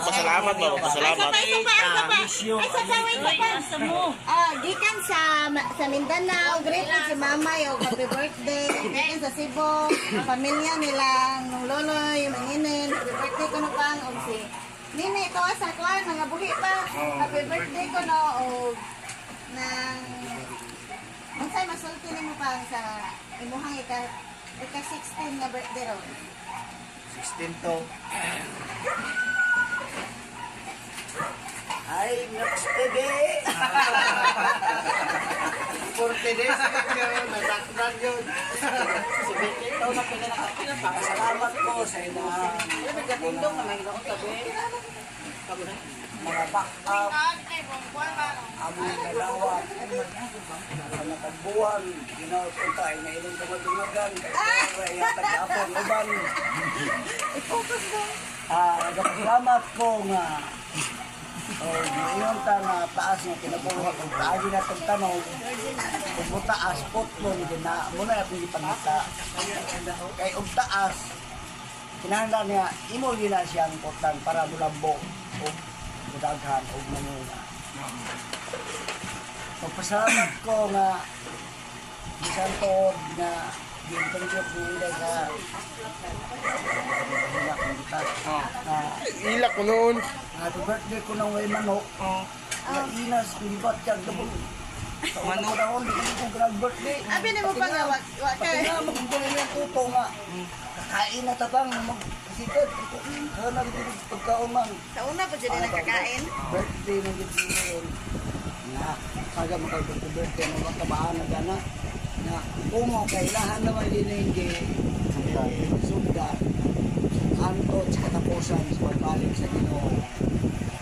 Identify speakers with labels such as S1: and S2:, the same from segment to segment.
S1: Pasalamat ba? Pasalamat.
S2: Isa pa, isa pa. Ah, gikan sa sa Mindanao, great si Mama yo, happy birthday. Gikan sa Cebu, ang pamilya nila, nung loloy, manginin, happy birthday ko na pang og si Nini, ito sa kuan, mga buhi pa. Happy birthday ko no, og nang Unsay masulti nimo pa sa imuhang ika ika 16 na birthday ro.
S3: 16 to. Ay, next TV! 40 days yun, nasaktan yun. Si Betty, ito na pinakasalamat ko sa ina. Mga backup, among dalawa, sa natagbuhan, ginapunta ay nailang dumadumagan, kaya tag-apong uban. Ah, nagpasalamat ko nga Oh, ngayon ta na taas nga kinabuhat kung taagi na itong tanong kung mo taas, pot mo na muna yung pili pangita kay og taas kinahanglan niya imo nila siyang potan para mulambo o mudaghan o manuna Pagpasalamat ko nga bisan to nga gintunjok nila sa Ah,
S1: Ilak ko noon.
S3: Happy birthday ko nang way manok. Oh. Uh, inas, libat ka gabong. Sa manok na ako, hindi ko birthday.
S2: Abi nimo pa nga wa wa
S3: Pati nga, magkukunin yung tuto nga. Kakain na tabang, magsikat. Ano na dito pagkaon man.
S2: Sa una pa jud nagkakain.
S3: Birthday ng dito ngayon. Nga, kaga makag-birthday mo makabahan na gana. Nga, umo, kailangan naman din na hindi sugda. Anto sa katapusan sa pagbalik sa Ginoo.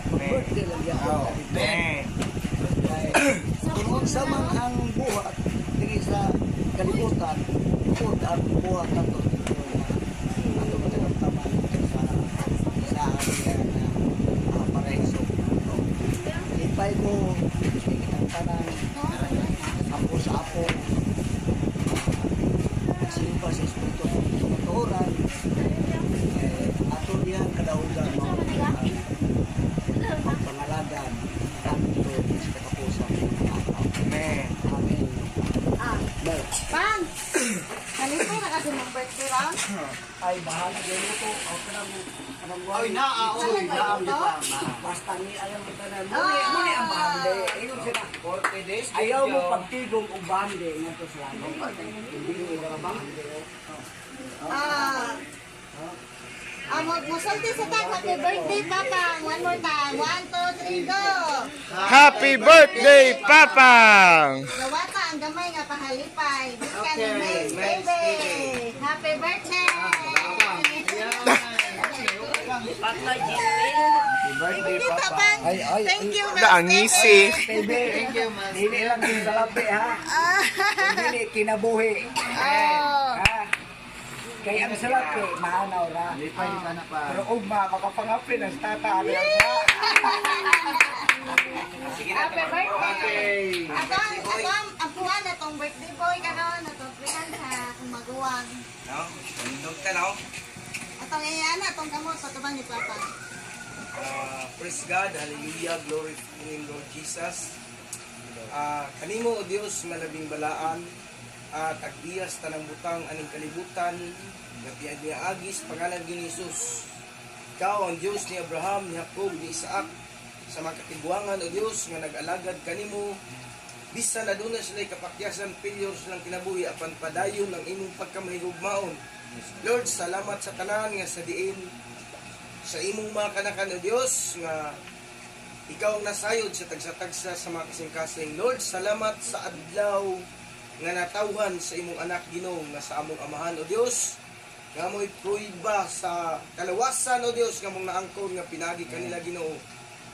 S3: Mag-birthday lang yan. Kung sa man ang buhat diri sa kalibutan, bukod ang buhat nato dito na ato matagamtaman sa sa ating uh, paraiso. Ko kitang tanan apo sa simpa sa espiritu sa katuhuran eh, ato diyan kadaugan mo ang pangalagan tanto sa katapusan Amen. Amen.
S2: Ah,
S3: Well,
S2: pang. Halito na kasi mong birthday ra.
S3: ay bahala din ito. Okay lang mo.
S4: Ay,
S2: ba
S4: naaaoy.
S2: ito?
S3: Basta ni ayaw mo tanan. Muni, muni ang bande. Ayun sila.
S4: 40 days.
S3: Ayaw mo pagtigong o bande nga to ano. Hindi mo yung bande.
S2: Ah. Ah, mo musulti sa tag happy birthday papa. One more time. One, two, three, go.
S1: Happy birthday, Papang!
S2: Nawata ang gamay nga pahalipay. Gikan
S4: Okay,
S2: Mace baby. Happy birthday.
S4: birthday,
S2: Kita
S4: Papa.
S2: pang.
S3: Ay, ay,
S2: Thank you, Mace
S1: Ang ngisi.
S3: Baby,
S4: Thank you, man.
S3: Dili lang yung salapi ha.
S2: Ah.
S3: Dili kinabuhi.
S2: Oh.
S3: Ha? Kaya ang salapi, mahanaw ra.
S4: Lipay ka na pa.
S3: Pero ugma, makapangapin ang tata. Ano yan ha?
S2: Happy birthday. Tong birthday boy karon na tong prikan sa kumaguwang.
S4: No? Tundog ka, no?
S2: Atong iyan atong kamot patubang ni Papa.
S5: Uh, praise God, hallelujah, glory to the name, Lord Jesus. Uh, kanimo o Dios malabing balaan at agdiyas tanang butang aning kalibutan nga niya agis pangalan ni Jesus. Ikaw ang Diyos ni Abraham, ni Jacob, ni Isaac sa mga katigwangan o Diyos nga nag-alagad kanimo bisan na doon na sila kapakyasan pilyor silang kinabuhi apan padayon ang imong pagkamahigugmaon. Lord, salamat sa tanan nga sa diin sa imong mga kanakan o Dios nga ikaw ang nasayod sa tagsa-tagsa sa mga kasing-kasing. Lord, salamat sa adlaw nga natawhan sa imong anak Ginoo nga sa among amahan o Dios nga mo'y pruiba sa kalawasan o Dios nga mong naangkon nga pinagi kanila Ginoo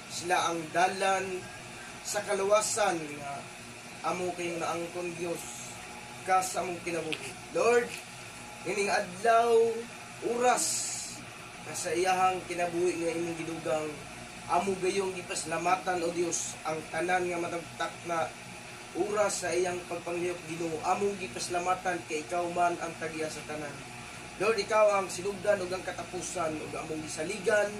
S5: sila ang dalan sa kalawasan nga amo kayong naangkon Dios ka sa among kinabuhi. Lord, ining adlaw oras sa iyahang kinabuhi nga imong gidugang amo gayong gipasalamatan o Dios ang tanan nga matagtak na oras sa iyang pagpanghiyop Ginoo amo gipasalamatan kay ikaw man ang tagiya sa tanan Lord, ikaw ang sinugdan ug ang katapusan ug among gisaligan.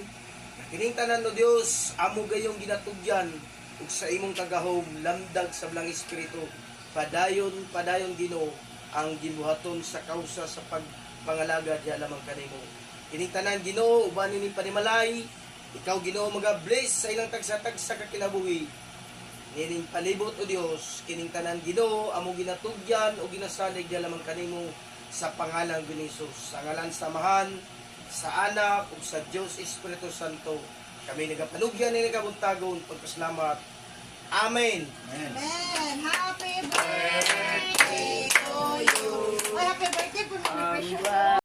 S5: Kining tanan no Dios, amo gayong ginatugyan ug sa imong kagahom lamdag sa blang espiritu. Padayon, padayon Ginoo ang gibuhaton sa kausa sa pagpangalaga diha lamang kanimo. Kining tanan Ginoo uban ni panimalay, ikaw Ginoo maga-bless sa ilang tagsa-tagsa ka kinabuhi. Nining palibot o Dios, kining tanan Ginoo amo ginatugyan o ginasalig diha lamang kanimo sa pangalan ni Jesus. Sa ngalan samahan sa anak ug sa Dios Espiritu Santo. Kami nagapanugyan ni nagabuntagon pagpasalamat. Amen.
S2: Amen. Happy birthday to you. Ay, happy birthday po naman.